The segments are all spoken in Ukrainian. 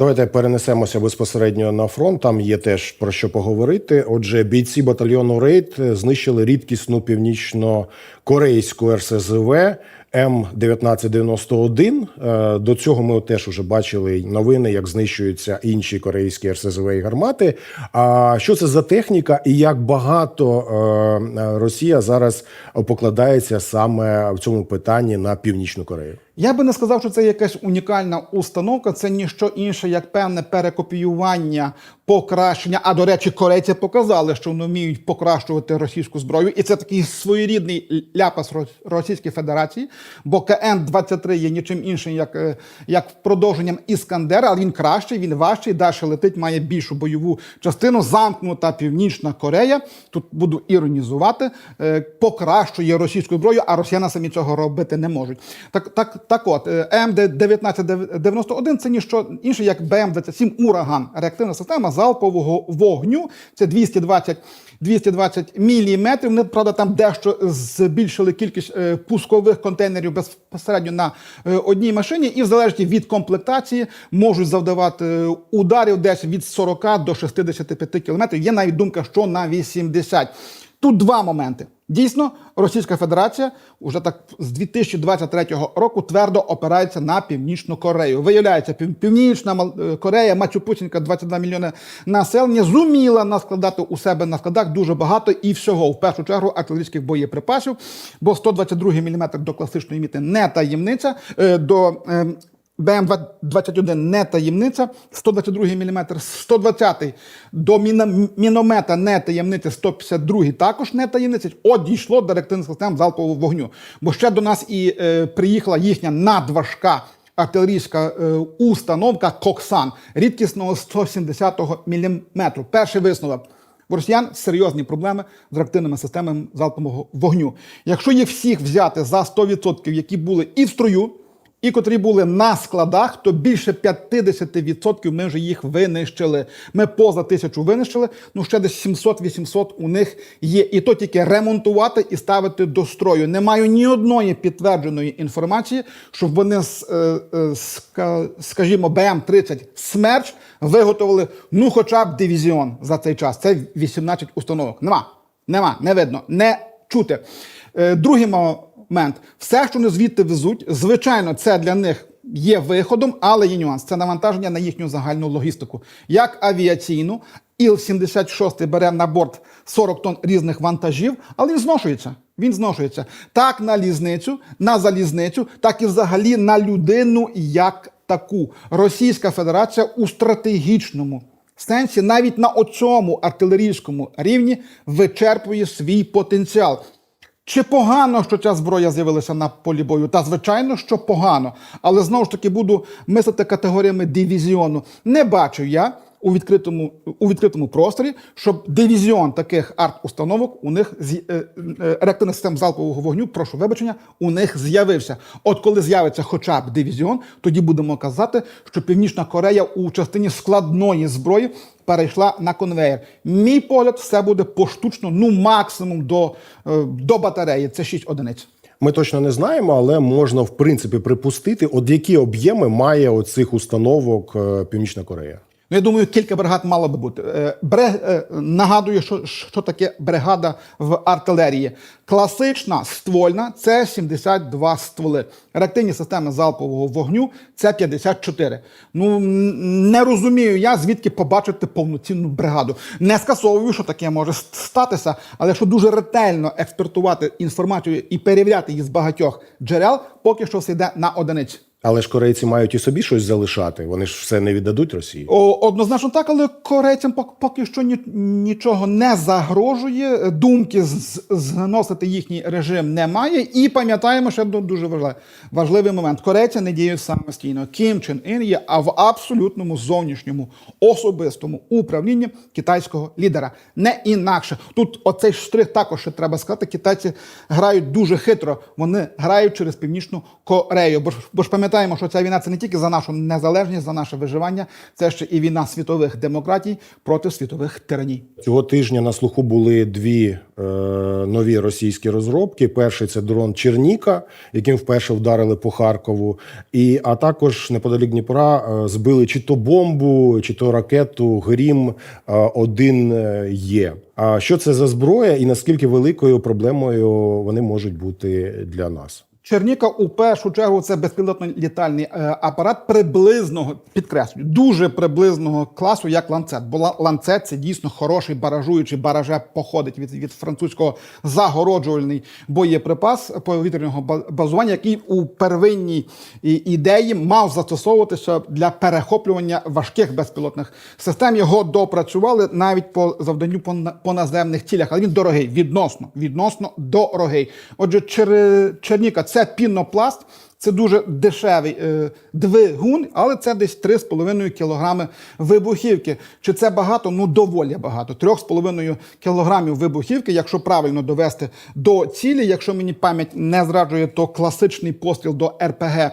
Давайте перенесемося безпосередньо на фронт. Там є теж про що поговорити. Отже, бійці батальйону Рейд знищили рідкісну північно-корейську РСЗВ М1991. Е, До цього ми теж уже бачили новини, як знищуються інші корейські РСЗВ і гармати. А що це за техніка, і як багато е, Росія зараз покладається саме в цьому питанні на північну Корею? Я би не сказав, що це якась унікальна установка. Це ніщо інше, як певне перекопіювання, покращення. А до речі, корейці показали, що вони вміють покращувати російську зброю, і це такий своєрідний ляпас Російської Федерації. Бо КН 23 є нічим іншим, як, е, як продовженням Іскандера, але він кращий, він важчий, далі летить, має більшу бойову частину. Замкнута Північна Корея. Тут буду іронізувати, е, покращує російську зброю, а росіяни самі цього робити не можуть. Так, так, так от, е, МД-1991 це ніщо інше, як БМ-27 Ураган, реактивна система залпового вогню. Це 220 220 міліметрів. Вони, правда, там дещо збільшили кількість е, пускових контейнерів безпосередньо на е, одній машині, і в залежності від комплектації можуть завдавати е, ударів десь від 40 до 65 кілометрів. Є навіть думка, що на 80. Тут два моменти. Дійсно, Російська Федерація вже так з 2023 року твердо опирається на Північну Корею. Виявляється, Пів- Північна е, Корея, Мачупусінка, 22 мільйони населення, зуміла наскладати у себе на складах дуже багато і всього. В першу чергу артилерійських боєприпасів, бо 122 мм до класичної міти не таємниця. е, До ем, БМ-21 не таємниця, 122 мм, 120 до міномета не таємниця, 152 також не таємниця. От дійшло до реактивних систем залпового вогню. Бо ще до нас і е, приїхала їхня надважка артилерійська е, установка Коксан рідкісного 170 мм. Перший висновок. В росіян серйозні проблеми з реактивними системами залпового вогню. Якщо їх всіх взяти за 100%, які були і в строю, і котрі були на складах, то більше 50% ми вже їх винищили. Ми поза тисячу винищили, ну ще десь 700-800 у них є. І то тільки ремонтувати і ставити до строю. Не маю ні одної підтвердженої інформації, щоб вони е, е, ска- скажімо, БМ-30 смерч виготовили ну, хоча б дивізіон за цей час. Це 18 установок. Нема, нема, не видно, не чути. Е, Другий момент. Все, що вони звідти везуть, звичайно, це для них є виходом, але є нюанс. Це навантаження на їхню загальну логістику. Як авіаційну, Іл-76 бере на борт 40 тонн різних вантажів, але він зношується. Він зношується. Так на лізницю, на залізницю, так і взагалі на людину як таку. Російська Федерація у стратегічному сенсі навіть на оцьому артилерійському рівні вичерпує свій потенціал. Чи погано, що ця зброя з'явилася на полі бою? Та звичайно, що погано. Але знову ж таки буду мислити категоріями дивізіону. Не бачу я у відкритому, у відкритому просторі, щоб дивізіон таких арт-установок у них з е, е, реактивних систем залпового вогню, прошу вибачення, у них з'явився. От коли з'явиться хоча б дивізіон, тоді будемо казати, що Північна Корея у частині складної зброї перейшла на конвейер. Мій погляд, все буде поштучно, ну максимум до, е, до батареї. Це 6 одиниць. Ми точно не знаємо, але можна в принципі припустити, от які об'єми має оцих установок Північна Корея. Ну, я думаю, кілька бригад мало би бути. Е, Бре, е, нагадую, що, що таке бригада в артилерії. Класична ствольна це 72 стволи. Реактивні системи залпового вогню це 54. Ну не розумію я, звідки побачити повноцінну бригаду. Не скасовую, що таке може статися, але якщо дуже ретельно експертувати інформацію і перевіряти її з багатьох джерел, поки що все йде на одиниць. Але ж корейці мають і собі щось залишати. Вони ж все не віддадуть Росії. О, однозначно так, але корейцям пок- поки що нічого не загрожує. Думки зносити їхній режим немає. І пам'ятаємо ще дуже важливий, момент. Корейці не діють самостійно. Кім Чен Ін є а в абсолютному зовнішньому особистому управлінні китайського лідера. Не інакше. Тут оцей штрих також ще треба сказати. Китайці грають дуже хитро. Вони грають через північну Корею. Бо ж, бо ж пам'ятаєте, Пам'ятаємо, що ця війна це не тільки за нашу незалежність, за наше виживання, це ще і війна світових демократій проти світових тираній. Цього тижня на слуху були дві е, нові російські розробки. Перший це дрон Черніка, яким вперше вдарили по Харкову. І а також неподалік Дніпра е, збили чи то бомбу, чи то ракету Грім 1 є. А що це за зброя, і наскільки великою проблемою вони можуть бути для нас? Черніка у першу чергу це безпілотно-літальний е, апарат приблизного, підкреслюю, дуже приблизного класу, як ланцет. Бо ланцет це дійсно хороший баражуючий бараже походить від, від французького загороджувальний боєприпас повітряного базування, який у первинній ідеї мав застосовуватися для перехоплювання важких безпілотних систем. Його допрацювали навіть по завданню по, наземних цілях, але він дорогий, відносно, відносно дорогий. Отже, Чер... Черніка це пінопласт. Це дуже дешевий е, двигун, але це десь 3,5 кілограми вибухівки. Чи це багато? Ну доволі багато. 3,5 кілограмів вибухівки, якщо правильно довести до цілі. Якщо мені пам'ять не зраджує, то класичний постріл до РПГ.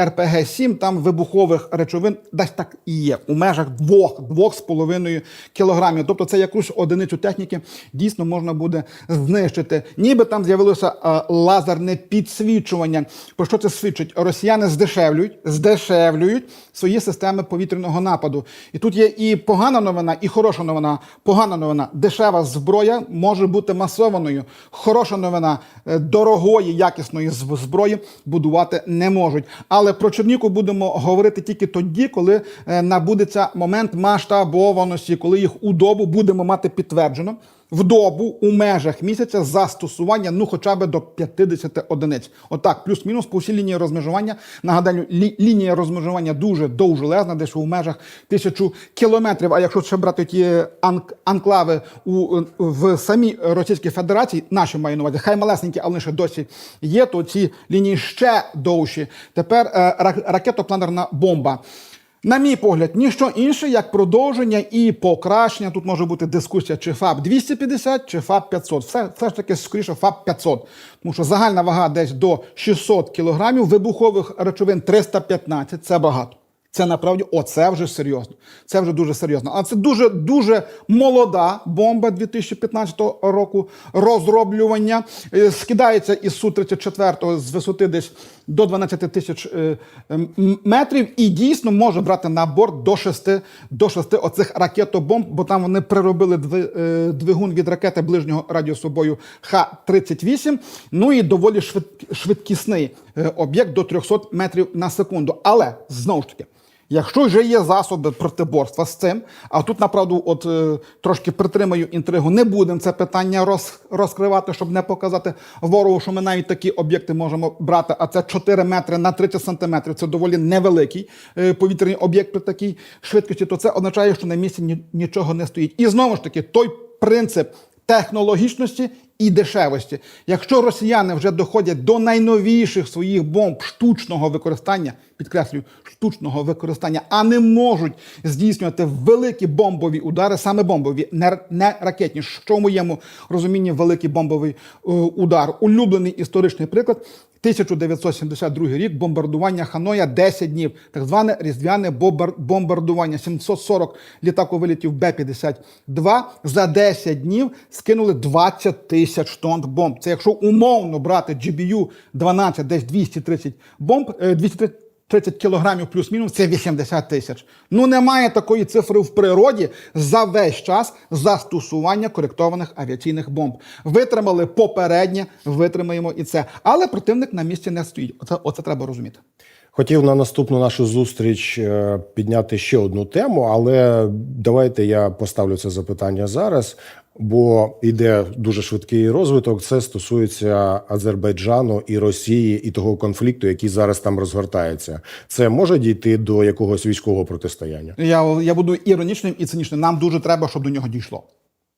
РПГ 7 там вибухових речовин десь так і є у межах 2-2,5 кілограмів. Тобто це якусь одиницю техніки дійсно можна буде знищити. Ніби там з'явилося е, лазерне підсвічування. Про що це свідчить? Росіяни здешевлюють, здешевлюють свої системи повітряного нападу. І тут є і погана новина, і хороша новина. Погана новина дешева зброя може бути масованою. Хороша новина е, дорогої, якісної зброї будувати не можуть. Але про Черніку будемо говорити тільки тоді, коли е, набудеться момент масштабованості, коли їх у добу будемо мати підтверджено. В добу у межах місяця застосування ну хоча б до 50 одиниць. Отак, плюс-мінус по всій лінії розмежування. Нагадаю, лі- лінія розмежування дуже довжелезна, десь у межах тисячу кілометрів. А якщо ще брати ті анк- анклави у в самій Російській Федерації, наші маю на увазі, хай малесенькі, але ще досі є, то ці лінії ще довші. Тепер е, ра- ракетопланерна бомба. На мій погляд, ніщо інше, як продовження і покращення. Тут може бути дискусія, чи ФАБ 250, чи ФАБ 500. Все, все ж таки, скоріше, ФАБ 500. Тому що загальна вага десь до 600 кілограмів, вибухових речовин 315 – це багато. Це направді, оце вже серйозно. Це вже дуже серйозно. А це дуже дуже молода бомба 2015 року розроблювання. Е, Скидається із су 34 з висоти десь до 12 тисяч е, метрів, і дійсно може брати на борт до 6, до 6 оцих ракетобомб, бо там вони приробили е, двигун від ракети ближнього радіусу бою Х-38. Ну і доволі швид- швидкісний об'єкт до 300 метрів на секунду. Але знову ж таки. Якщо вже є засоби протиборства з цим, а тут направду, от е, трошки притримаю інтригу, не будемо це питання роз, розкривати, щоб не показати ворогу, що ми навіть такі об'єкти можемо брати. А це 4 метри на 30 сантиметрів. Це доволі невеликий е, повітряний об'єкт при такій швидкості. То це означає, що на місці ні, нічого не стоїть. І знову ж таки, той принцип технологічності і дешевості. Якщо росіяни вже доходять до найновіших своїх бомб штучного використання, підкреслюю, штучного використання, а не можуть здійснювати великі бомбові удари, саме бомбові, не, ракетні. Що в моєму розумінні великий бомбовий е, удар? Улюблений історичний приклад. 1972 рік бомбардування Ханоя 10 днів, так зване різдвяне бомбар- бомбардування. 740 літаковилітів Б-52 за 10 днів скинули 20 тисяч тонн бомб. Це якщо умовно брати GBU-12, десь 230 бомб, е, 230 30 кілограмів плюс-мінус це 80 тисяч. Ну немає такої цифри в природі за весь час застосування коректованих авіаційних бомб. Витримали попереднє, витримаємо і це. Але противник на місці не стоїть. Оце, оце треба розуміти. Хотів на наступну нашу зустріч е, підняти ще одну тему, але давайте я поставлю це запитання зараз, бо йде дуже швидкий розвиток. Це стосується Азербайджану і Росії і того конфлікту, який зараз там розгортається. Це може дійти до якогось військового протистояння. Я, я буду іронічним і цинічним. Нам дуже треба, щоб до нього дійшло.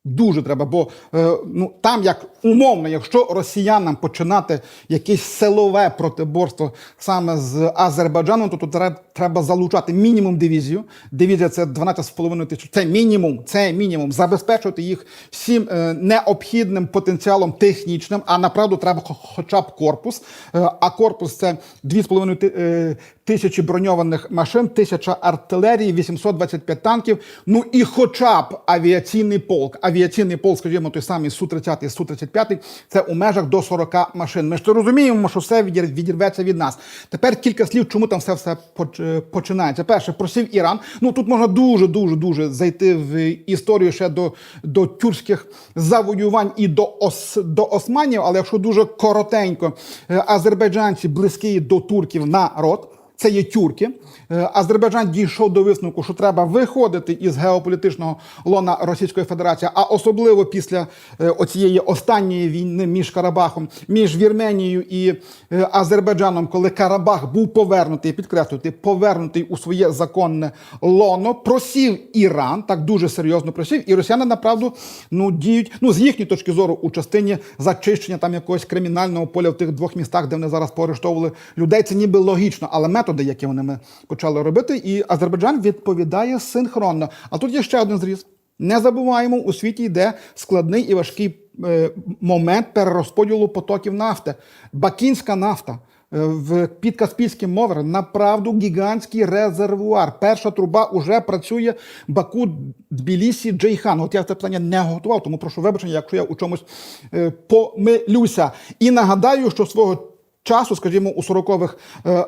Дуже треба, бо е, ну там як умовно, якщо росіянам починати якесь силове протиборство саме з Азербайджаном, то тут треба, треба залучати мінімум дивізію. Дивізія це 12,5 тисяч. Це мінімум, це мінімум. Забезпечувати їх всім е, необхідним потенціалом технічним. А направду треба хоча б корпус. Е, а корпус це 2,5 ти- е, тисячі броньованих машин, тисяча артилерії, 825 танків. Ну і хоча б авіаційний полк. Авіаційний полк, скажімо, той самий Су-30, Су-35, це у межах до 40 машин. Ми ж то розуміємо, що все відір- відірветься від нас. Тепер кілька слів, чому там все все е, починається. Перше, просив Іран. Ну тут можна дуже, дуже, дуже зайти в історію ще до, до тюркських завоювань і до, ос, до османів, але якщо дуже коротенько, е, азербайджанці близький до турків народ. Це є тюрки. Е, Азербайджан дійшов до висновку, що треба виходити із геополітичного лона Російської Федерації, а особливо після е, оцієї останньої війни між Карабахом, між Вірменією і е, Азербайджаном, коли Карабах був повернутий, підкреслювати, повернутий у своє законне лоно, просів Іран, так дуже серйозно просів, і росіяни направду ну діють ну з їхньої точки зору у частині зачищення там якогось кримінального поля в тих двох містах, де вони зараз поорештовували людей. Це ніби логічно, але методи, які вони ми почали робити, і Азербайджан відповідає синхронно. А тут є ще один зріз. Не забуваємо, у світі йде складний і важкий е, момент перерозподілу потоків нафти. Бакінська нафта е, в під Каспійським морем направду гігантський резервуар. Перша труба уже працює Баку, Тбілісі, Джейхан. От я це питання не готував, тому прошу вибачення, якщо я у чомусь е, помилюся. І нагадаю, що свого часу, скажімо, у 40-х е,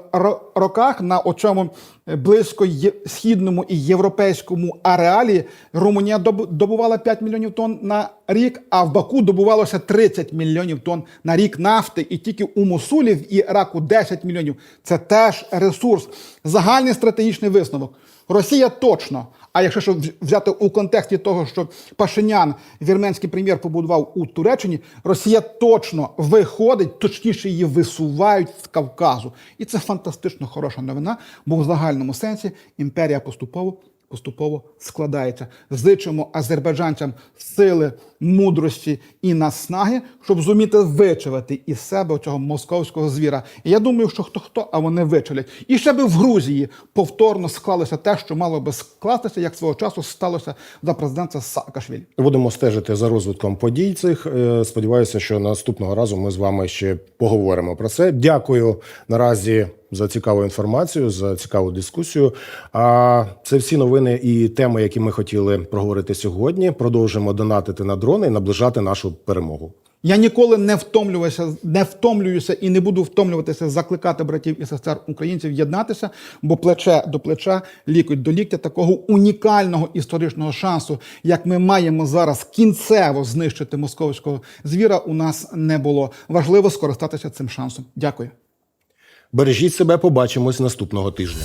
роках на оцьому е, близько східному і європейському ареалі Румунія доб- добувала 5 мільйонів тонн на рік, а в Баку добувалося 30 мільйонів тонн на рік нафти. І тільки у Мосулі в Іраку 10 мільйонів. Це теж ресурс. Загальний стратегічний висновок. Росія точно. А якщо що взяти у контексті того, що Пашинян, вірменський прем'єр, побудував у Туреччині, Росія точно виходить, точніше її висувають з Кавказу. І це фантастично хороша новина, бо в загальному сенсі імперія поступово. Поступово складається. Зичимо азербайджанцям сили, мудрості і наснаги, щоб зуміти вичавити із себе цього московського звіра. І я думаю, що хто хто, а вони вичавлять. І ще би в Грузії повторно склалося те, що мало би скластися, як свого часу сталося за президента Саакашвілі. Будемо стежити за розвитком подій цих. Е, Сподіваюся, що наступного разу ми з вами ще поговоримо про це. Дякую наразі за цікаву інформацію, за цікаву дискусію. А це всі новини і теми, які ми хотіли проговорити сьогодні. Продовжимо донатити на дрони і наближати нашу перемогу. Я ніколи не втомлююся, не втомлююся і не буду втомлюватися закликати братів і сестер українців єднатися, бо плече до плеча, лікоть до ліктя такого унікального історичного шансу, як ми маємо зараз кінцево знищити московського звіра, у нас не було. Важливо скористатися цим шансом. Дякую. Бережіть себе, побачимось наступного тижня.